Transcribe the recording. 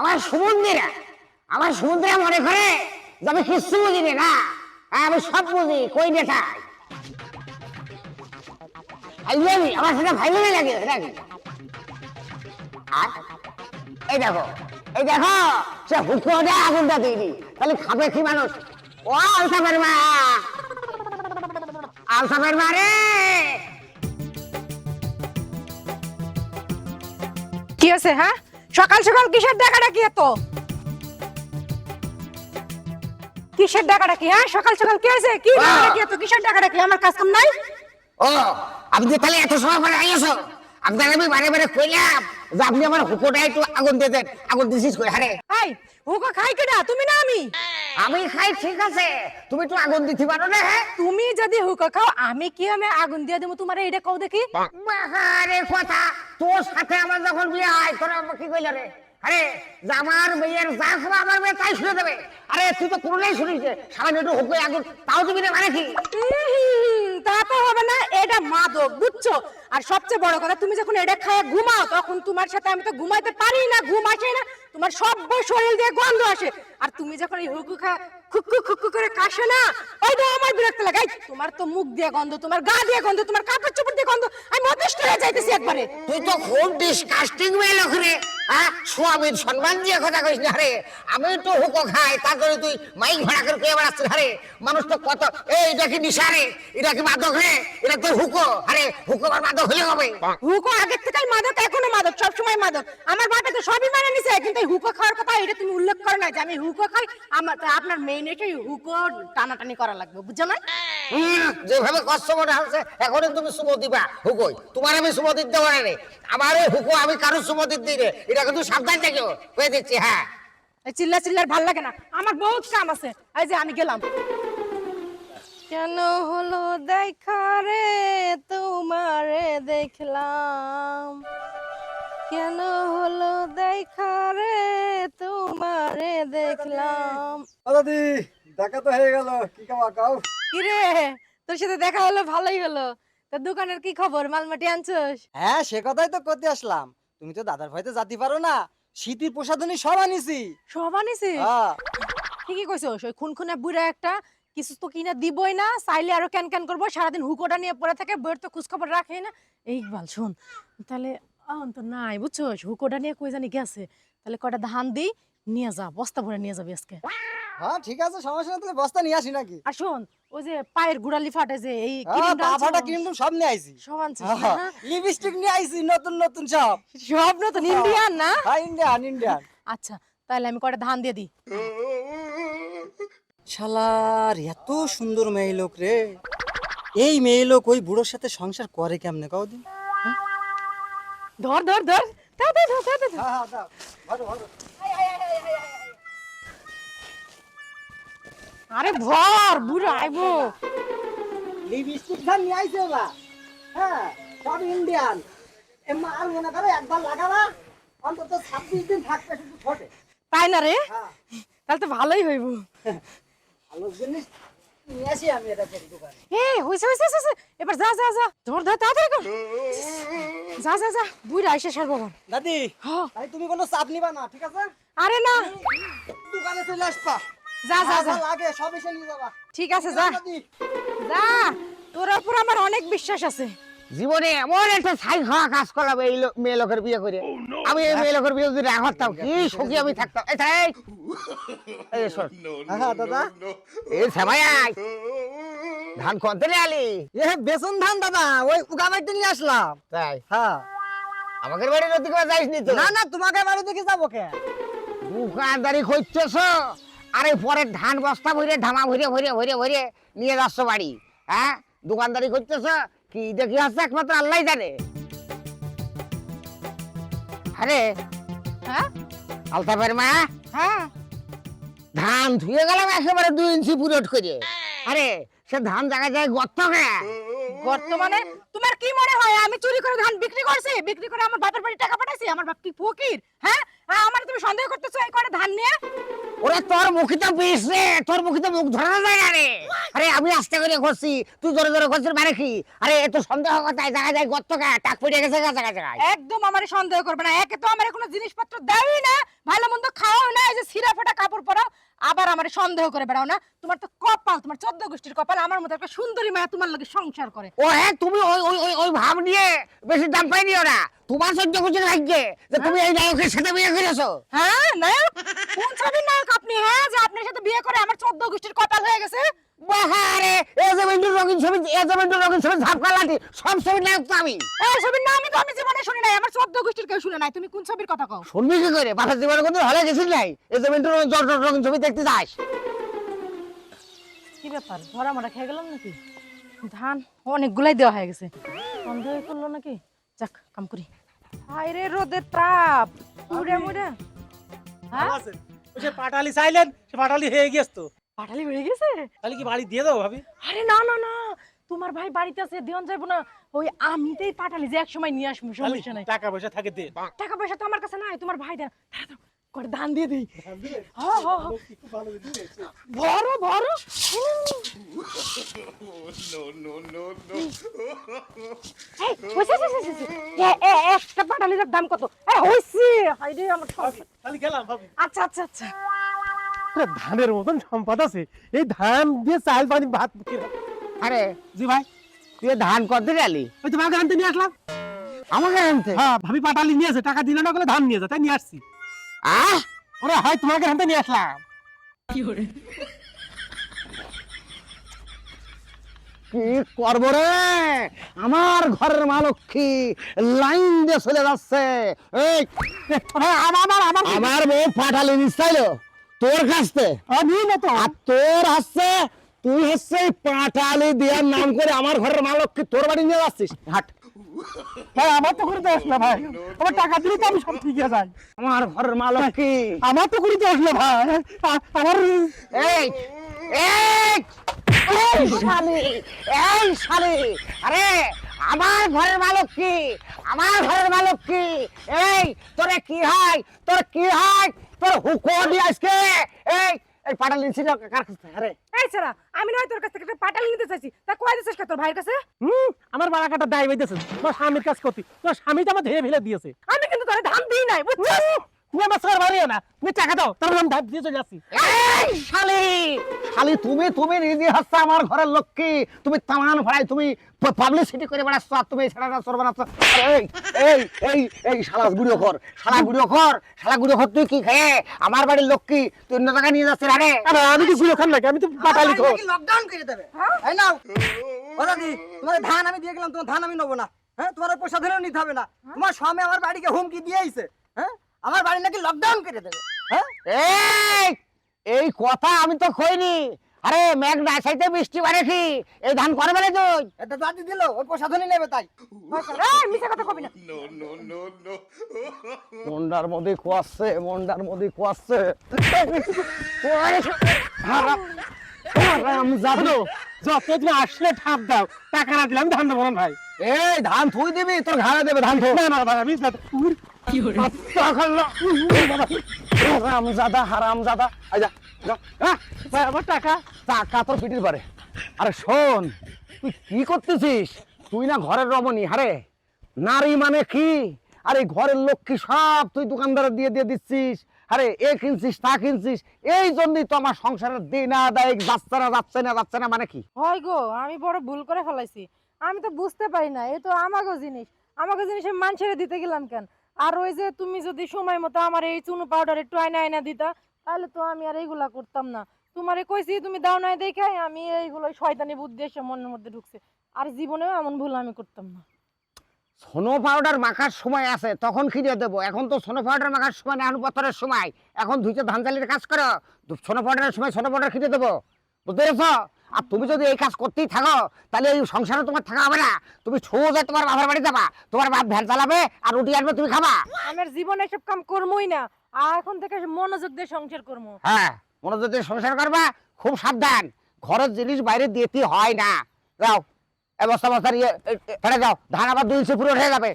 আমার সমুদ্রে আমার সমুদ্রে মনে করে যে আমি কিচ্ছু বুঝি না হ্যাঁ, আমি সব বুঝি কই নেটাই ভাইবেনি আমার সাথে ভাইবেনি লাগে নাকি আর এই দেখো এই দেখো সে হুটকো দেয় আগুনটা দিইনি তাহলে খাবে কি মানুষ? ও আলসাফের মা আলসাফের মা রে! কি আছে হ্যাঁ? সকাল সকাল কিসের ডাকাটা কি এত? কিসের ডাকাটা কি হ্যাঁ? সকাল সকাল কি আছে কি ডাকাটা কি এত? কিসের ডাকাটা কি আমার কাজ কাম নাই? ও আপনি তাহলে এত সময় পরে আইসো আপনার আমি বারে বারে কইলাম যে আপনি আমার হুকোটা একটু আগুন দিয়ে দেন আগুন দিছিস কই হারে এই হুকা খাই কেডা? তুমি না আমি? আমি খাই ঠিক আছে। তুমি একটু আগুন দিতে পারো না হ্যাঁ? তুমি যদি হুকা খাও আমি কি আমি আগুন দিয়ে দেবো তোমার এটা কও দেখি। বাহারে কথা। তোর সাথে আমার যখন বিয়ে হয়, তোর কি কইল রে? আরে আমার মেয়ের যা খাবে আমার মেয়ে তাই শুনে দেবে। আরে, তুই তো কোনোটাই শুনিস সামান্য একটু হুকো আগুন, তাও তুমি মানে কি? তা তো হবে না, এটা মাদক, বুঝছ? আর সবচেয়ে বড় কথা, তুমি যখন এটা খায় ঘুমাও, তখন তোমার সাথে আমি তো ঘুমাইতে পারি না, ঘুম আসে না। তোমার সব শরীর দিয়ে গন্ধ আসে। আর তুমি যখন এই হুকু খা, খুকু খুকু করে কাশো না ওই তো আমার বিরক্ত লাগে। এই, তোমার তো মুখ দিয়ে গন্ধ তোমার গা দিয়ে গন্ধ তোমার কাপড় চোপড় দিয়ে গন্ধ। আমি অতিষ্ঠ হয়ে যাইতেছি একবারে। তুই তো খুব ডিসকাস্টিং মেয়ে লোক রে হ্যাঁ? সম্মান দিয়ে কথা কইস না রে। আমি তো হুকো খাই তারপরে তুই মাইক ভাড়া করে কে বেড়াচ্ছিস আরে মানুষ তো কত এই এটা কি নিশা রে? এটা কি মাদক রে? এটা তো হুকো আরে হুকো আর মাদক হলে হবে। হুকো আগের থেকে মাদক এখনও মাদক সবসময় মাদক। আমার বাপে তো সবই মানে নিছে কিন্তু এই হুকো খাওয়ার কথা এটা তুমি উল্লেখ করো না যে আমি হুকো খাই। আমার আপনার মেইন এটাই হুকো টানাটানি করা লাগবে বুঝছ না? যেভাবে কষ্ট মনে হচ্ছে এখন তুমি সুমো দিবা হুকোই তোমার আমি সুমো দিতে পারে রে আমার এই হুকো আমি কারও সুমো দিতে রে এটা কিন্তু সাবধান থেকেও হয়ে দিচ্ছি হ্যাঁ। এই চিল্লা চিল্লার ভালো লাগে না। আমার বহুত কাম আছে। এই যে আমি গেলাম। কেন হলো দেখা রে? তোমারে দেখলাম। কেন হলো দেখা রে? তোমারে দেখলাম। দাদি! দেখা তো হয়ে গেল। কি কামা কাউ কিরে তোর সাথে দেখা হলো ভালোই হলো। তা দোকানের কি খবর? মালমাটি আনছস? হ্যাঁ সে কথাই তো করতে আসলাম। তুমি তো দাদার ভয়তে জাতি পারো না। শীতের প্রসাধনী সব আনিছি। সব আনিছিস? হ্যাঁ। ঠিকই কইছস ওই খুনখুনে বুড়া একটা কিছু তো কিনা দিবই না চাইলে আরও ক্যান ক্যান করব সারাদিন হুকোটা নিয়ে পড়ে থাকে বইয়ের তো খোঁজ খবর রাখে না। এই ইকবাল শোন তাহলে তো নাই বুঝছস হুকোটা নিয়ে কই জানি গেছে। তাহলে কটা ধান দিই নিয়ে যা বস্তা ভরে নিয়ে যাবি আজকে। হ্যাঁ ঠিক আছে সমস্যা না তাহলে বস্তা নিয়ে আসি নাকি? আর শোন ওই যে পায়ের গুড়ালি ফাটে যে এই হ্যাঁ ক্রিমটা ফাটা ক্রিম টুম সব নিয়ে আইছি। সব আনছিস না, হ্যাঁ? লিপস্টিক নিয়ে আইছি নতুন নতুন সব। সব নতুন ইন্ডিয়ান না? হ্যাঁ ইন্ডিয়ান ইন্ডিয়ান। আচ্ছা তাহলে আমি কটা ধান দিয়ে দিই শালার এত সুন্দর মেয়ে লোক রে। এই মেয়ে লোক ওই বুড়োর সাথে সংসার করে কেমনে দিন ধর ধর ধর। দাও, দাও, দাও, দাও, দাও, দাও। হ্যাঁ হ্যাঁ দাও ভালো ভালো। আরে ভর বুড়া আইবো। লিপস্টিক খান নিয়ে আইছে ওলা হ্যাঁ সব ইন্ডিয়ান। এ মাল মনে করে একবার লাগাবা অন্তত ছাব্বিশ দিন থাকবে শুধু ঠোঁটে। তাই না রে? হ্যাঁ। তাহলে তো ভালোই হইব। ভালো জিনিস। আসি আমি এটা থেকে দোকানে। এ হইছে হইছে হইছে, হইছে। এবার যা যা যা। ধর ধর তাড়াতাড়ি কর। যা যা যা। বুড়া আইসে সর্ববার দাদি হ্যাঁ। তাই তুমি কোনো চাপ নিবা না ঠিক আছে? আরে না। দোকানে চলে আসবা। যা যা যা যা। যা লাগে সব এসে নিয়ে যাবা। ঠিক আছে যা। যা। তোর উপর আমার অনেক বিশ্বাস আছে। জীবনে এমন একটা ছাই খাওয়া কাজ করলাম এই মেয়ে লোকের বিয়ে করে। আমি এই মেয়ে লোকের বিয়ে যদি না করতাম কি সুখী আমি থাকতাম। এই ছাই এই শোন। হ্যাঁ দাদা। এই সেমাই ধান কনতে নিয়ে আলি? এ বেসন ধান দাদা ওই উগাবাইতে নিয়ে আসলাম। তাই? হ্যাঁ। আমাদের বাড়ি নদী করে যাইস নি তো? না না তোমাকে বাড়ি থেকে যাব কে? দোকানদারি করতেছ? আরে পরে ধান বস্তা ভরে ধামা ভরে ভরে ভরে ভরে নিয়ে যাচ্ছ বাড়ি হ্যাঁ? দোকানদারি করতেছ? কি দেখি আছে একমাত্র আল্লাহ জানে। আরে হ্যাঁ? আলতাফের মা হ্যাঁ। ধান ধুয়ে গেলাম একেবারে দুই ইঞ্চি পুরোট করে। আরে সে ধান জায়গায় যায় গর্ত কে বর্তমানে তোমার কি মনে হয়? আমি চুরি করে ধান বিক্রি করছি বিক্রি করে আমার বাপের বাড়ি টাকা পাঠাইছি আমার বাপ কি ফকির? হ্যাঁ? হ্যাঁ, আমার তুমি সন্দেহ করতেছো এই করে ধান নিয়ে? ওরে তোর মুখে তো বিষ রে তোর মুখে তো মুখ ধরানো যায় না রে। আরে আমি আস্তে করে করছি তুই জোরে জোরে করছিস মানে কি? আরে এত সন্দেহ কথায় জায়গায় যায় গর্ত কে টাক পড়ে গেছে গা জায়গায় জায়গায়। একদম আমার সন্দেহ করবে না একে তো আমার কোনো জিনিসপত্র দেয়ই না ভালো মন্দ আবার আমার সন্দেহ করে বেড়াও না? তোমার তো কপাল তোমার চোদ্দ গোষ্ঠীর কপাল আমার মতো একটা সুন্দরী মায়া তোমার লগে সংসার করে। ও হ্যাঁ তুমি ওই ওই ওই ওই ভাব নিয়ে বেশি দাম পাই নিও না। তোমার চোদ্দ গোষ্ঠীর ভাগ্যে যে তুমি এই নায়কের সাথে বিয়ে করেছ। হ্যাঁ নায়ক? কোন ছবির নায়ক আপনি? হ্যাঁ যে আপনার সাথে বিয়ে করে আমার চোদ্দ গোষ্ঠীর কপাল হয়ে গেছে? বাহারে এ যে বিন্দু রঙিন ছবি এ রঙিন ছবি ঝাপকা লাঠি সব ছবি নায়ক তো আমি। এই ছবির নামই তো আমি জীবনে শুনি নাই আমার চোদ্দ গোষ্ঠীর কেউ শুনে নাই তুমি কোন ছবির কথা কও? শুনবি কি করে? বাসার জীবনে কোনদিন হলে গেছিস নাই। এ যে বিন্দু রঙিন ছবি দেখতে যাস। কি ব্যাপার? ধরা মরা খেয়ে গেলাম নাকি? ধান অনেকগুলাই দেওয়া হয়ে গেছে। সন্দেহ করল নাকি? যাক কাম করি। আরে রোদের তাপ। উড়ে মুড়ে। হ্যাঁ ওই যে পাটালি চাইলেন সে পাটালি হয়ে গেছে তো। পাটালি হয়ে গেছে? তাহলে কি বাড়ি দিয়ে দেবো ভাবি? আরে না না না। তোমার ভাই বাড়িতে আছে দেওয়ান যাইবো না। ওই আমিতেই পাঠালি যে এক সময় নিয়ে আসব সমস্যা নাই। টাকা পয়সা থাকে দে। টাকা পয়সা তো আমার কাছে নাই তোমার ভাই দেন। করে ধান দিয়ে দিই। হ্যাঁ হ্যাঁ হ্যাঁ। এ, এ, একটা পাটালির দাম কত? এ হইছে। হাইরে আমার তাহলে গেলাম ভাবি। আচ্ছা আচ্ছা আচ্ছা। ধানের মতন সম্পদ আছে। এই ধান দিয়ে চাল পানি ভাত? আরে জি ভাই। তুই ধান করতে গেলি ওই তোমাকে আনতে নিয়ে আসলাম। আমাকে আনতে? হ্যাঁ ভাবি পাটালি নিয়েছে টাকা দিলে না বলে ধান নিয়ে যায় তাই নিয়ে আসছি। আহ! ওরা হয় তোমাকে আনতে নিয়ে আসলাম। কি করব রে? আমার ঘরের মালক্ষী লাইন দিয়ে চলে যাচ্ছে। এই আমার আমার আমার। আমার বউ পাঠালি নিশ্চয় তোর কাছতে আমি না তো। আর তোর হচ্ছে তুই হচ্ছে পাটালি দেওয়ার নাম করে আমার ঘরের মালক্ষী তোর বাড়ি নিয়ে যাচ্ছিস হাট। ভাই আমার তো করে না ভাই। আমার টাকা দিলে তো আমি সব ঠিক আছে যাই। আমার ঘরের আমার তো করে ভাই। আমার এই এই এই শালি এই শালি। আরে আমার ঘরের মালিক কি? আমার ঘরের মালিক কি? এই তোরে কি হয়? তোর কি হয়? তোর হুকো দিয়ে আজকে? এই এই পাটালি ছিল কার কাছে আরে। এই ছাড়া আমি নয় তোর কাছ থেকে একটা পাটালি নিতে চাইছি। তা কয় দিছিস তোর ভাইয়ের কাছে? হুম আমার বাড়াকাটা দায় বাইতেছে তোমার স্বামীর কাজ করতি তোমার স্বামী তো আমার ধেয়ে ফেলে দিয়েছে। আমি কিন্তু তোরে ধান দিই নাই বুঝছিস? আমার স্যার বাড়িও না। তুমি টাকা দাও তারপর আমি ধাপ দিয়ে চলে আসছি শালি! শালি তুমি তুমি নিজে হচ্ছে আমার ঘরের লক্ষ্মী। তুমি তামান ভাড়াই তুমি পাবলিসিটি করে বেড়াচ্ছ আর তুমি ছাড়া চোর এই এই এই এই শালা গুড়িও কর শালা গুড়িও কর শালা গুড়িও কর তুই কি খেয়ে? আমার বাড়ির লক্ষ্মী তুই অন্য জায়গায় নিয়ে যাচ্ছিস আরে? আরে আমি কি গুলো খান নাকি আমি তো পাটালি খো লকডাউন করে দেবে। নাও। তোমার ধান আমি দিয়ে গেলাম তোমার ধান আমি নেব না। হ্যাঁ তোমার পয়সা ধরে নিতে হবে না। তোমার স্বামী আমার বাড়িকে হুমকি দিয়েছে হ্যাঁ? আমার বাড়ি নাকি লকডাউন করে দেবে। হ্যাঁ? এই এই কথা আমি তো কইনি। আরে মেঘ না চাইতে বৃষ্টি কি এই ধান করবে না তুই এটা দাদি দিল ওই পয়সা ধরে নেবে তাই। এই মিছা কথা কবি না। মন্ডার মধ্যে কুয়াচ্ছে মন্ডার মধ্যে যত তুমি আসলে ঠাপ দাও টাকা না দিলে আমি ধান দেবো না ভাই। এই ধান থুই দিবি তোর ঘাড়ে দেবে ধান থুই না না ভাই আমি হারামজাদা হারামজাদা। আই যা যা। আহ, ভাই আমার টাকা। টাকা তোর পিটির পারে আরে শোন তুই কি করতেছিস? তুই না ঘরের রমণী হারে? নারী মানে কি? আরে ঘরের লক্ষ্মী সব তুই দোকানদারে দিয়ে দিয়ে দিচ্ছিস। আরে এ কিনছিস তা কিনছিস এই জন্যই তো আমার সংসারের দিন আদায় যাচ্ছে না যাচ্ছে না যাচ্ছে না মানে কি? হয় গো, আমি বড় ভুল করে ফেলাইছি। আমি তো বুঝতে পারি না, এ তো আমাকে জিনিস। আমাকে জিনিস আমি মানুষের দিতে গেলাম কেন? আর ওই যে তুমি যদি সময় মতো আমার এই চুনো পাউডার একটু আয়না আয়না দিতা, তাহলে তো আমি আর এইগুলা করতাম না। তোমারে কইছি, তুমি দাও নাই দেখে আমি এইগুলো শয়তানি বুদ্ধি এসে মনের মধ্যে ঢুকছে। আর জীবনেও এমন ভুল আমি করতাম না। সোনো পাউডার মাখার সময় আছে তখন খিদে দেবো। এখন তো সোনো পাউডার মাখার সময় না অনুপাতরের সময়। এখন ধুইতে ধান চালির কাজ করো। সোনো পাউডারের সময় সোনো পাউডার খিদে দেবো। বুঝতে পেরেছ? আর তুমি যদি এই কাজ করতেই থাকো তাহলে এই সংসারে তোমার থাকা হবে না। তুমি সোজা তোমার বাবার বাড়ি যাবা। তোমার বাপ ভ্যান চালাবে আর রুটি আনবে তুমি খাবা। আমার জীবনে এসব কাম করবোই না। আর এখন থেকে মনোযোগ দিয়ে সংসার করব হ্যাঁ মনোযোগ দিয়ে সংসার করবা খুব সাবধান। ঘরের জিনিস বাইরে দিতে হয় না। যাও। এ বস্তা বস্তা নিয়ে ফেলে যাও ধান আবার দুই ইঞ্চি পুরো উঠে যাবে।